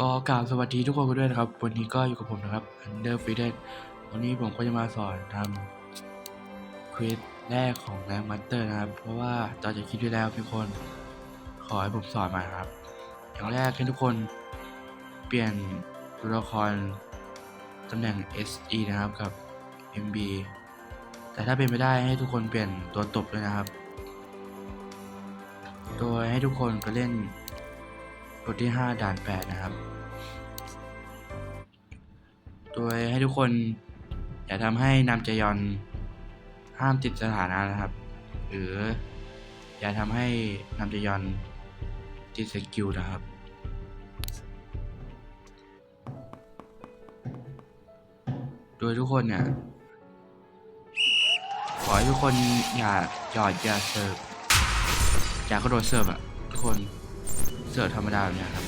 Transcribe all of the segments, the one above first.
ก็กล่าวสวัสดีทุกคนกันด้วยนะครับ วันนี้ก็อยู่กับผมนะครับ Under f r e e d e n วันนี้ผมก็จะมาสอนทำควิสแรกของแรงมัตเตอร์นะครับ เพราะว่าต่อจากคลิปที่แล้วทุกคนขอให้ผมสอนมาครับ อย่างแรกให้ทุกคนเปลี่ยนตัวละครตำแหน่ง SE นะครับกับ MB แต่ถ้าเป็นไม่ได้ให้ทุกคนเปลี่ยนตัวตบด้วยนะครับ โดยให้ทุกคนไปเล่น บทที่ 5 ด่าน 8 นะครับ โดยให้ทุกคน อย่าทำให้นำจยอนห้ามติดสถานะนะครับ หรืออย่าทำให้นำจยอนติดสกิลนะครับโดยทุกคนเนี่ย ขอให้ทุกคนอย่าหยอดอย่าเสิร์ฟอย่ากระโดดเสิร์ฟอะทุกคน เสิร์ฟธรรมดาแบบนี้ครับ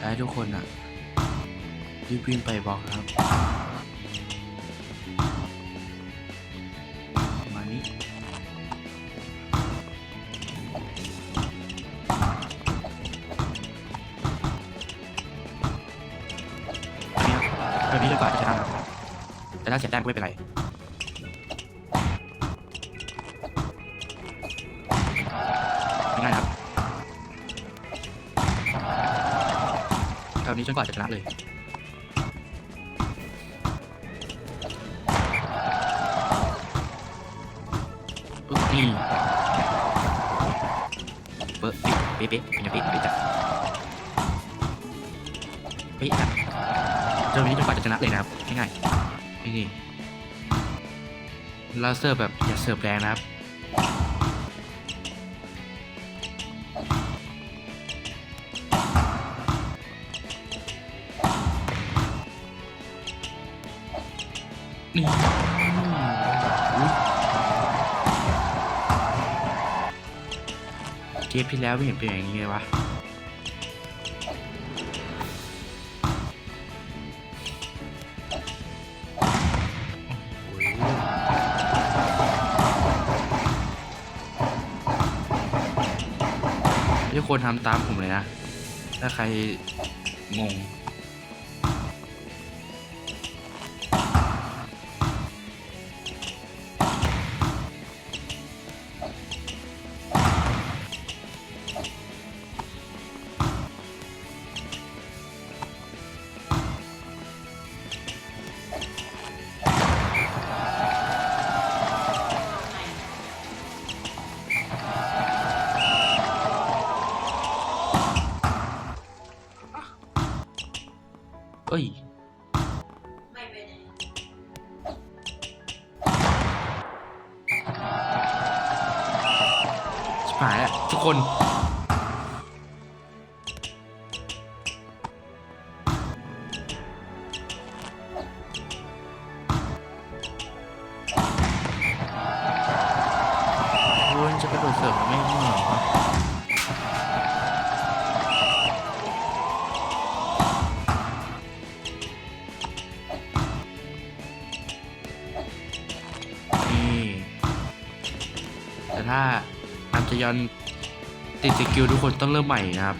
ให้ทุกคนอะรีบวิ่งไปบล็อกครับประมาณนี้แบบนี้เลยก่อนจะชนะครับแต่ถ้าเสียแต้มก็ไม่เป็นไร วนี้จนกว่าจะชนะเลยปึ๊บนี่เป๊ะเป๊ะเป๊ะเป็นไงเป๊ะเป๊ะจัดเป๊ะจัดจนวันนี้จนกว่าจะชนะเลยนะครับง่ายๆนี่ล้วเสิร์แบบอย่าเสิร์ฟแรงนะครับ นี่เกมที่แล้วไม่เห็นเป็นอย่างนี้เลยวะทุกคนทำตามผมเลยนะ ถ้าใครงง เอ้ยไม่ไปไหนชิบหายแล้วทุกคน แต่ถ้าอัมจะยอนติดสกิลทุกคนต้องเริ่มใหม่นะครับ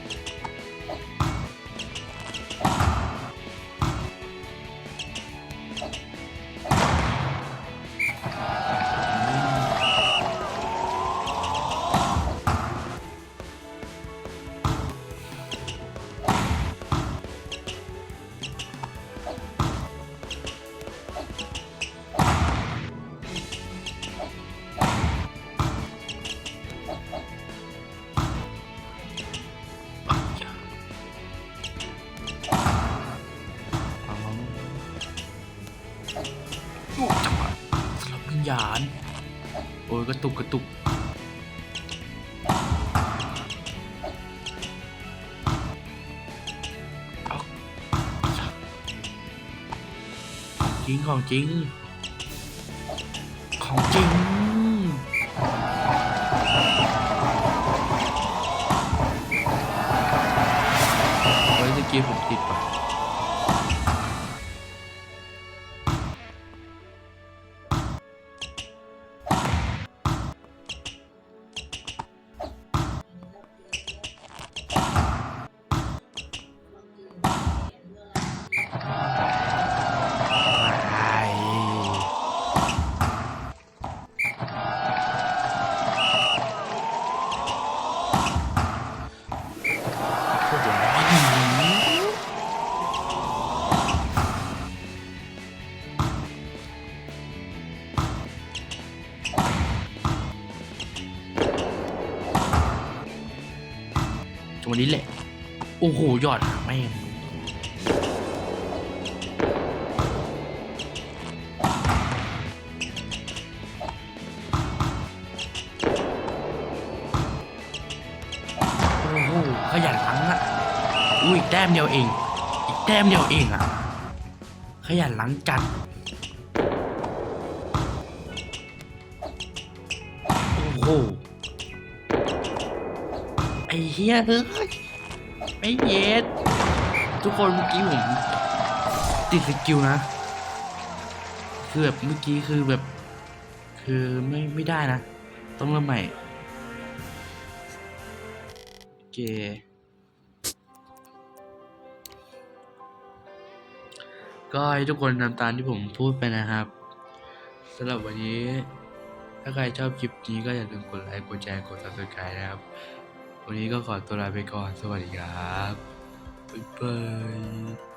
สลับวิญาณโอ้ยกระตุกกระตุกจริงของจริง ของจริงเฮ้ยสกีผมติดป่ะ จังหวนี้แหละ โอ้โหยอดแม่โอ้โหขยันล้างอะอุ้ยแต้มเดียวเอง อีกแต้มเดียวเองอะขยันล้างจัด โอ้โห ไอ้เฮียเอ้ยไม่เย็ดทุกคนเมื่อกี้ผมติดสกิลนะ คือแบบเมื่อกี้คือแบบ คือไม่ไม่ได้นะ ต้องเริ่มใหม่โอเคก็ให้ทุกคนทำตามที่ผมพูดไปนะครับสำหรับวันนี้ ถ้าใครชอบคลิปนี้ก็อย่าลืมกดไลค์ กดแชร์ กด subscribe นะครับ วันนี้ก็ขอตัวลาไปก่อน สวัสดีครับ บ๊ายบาย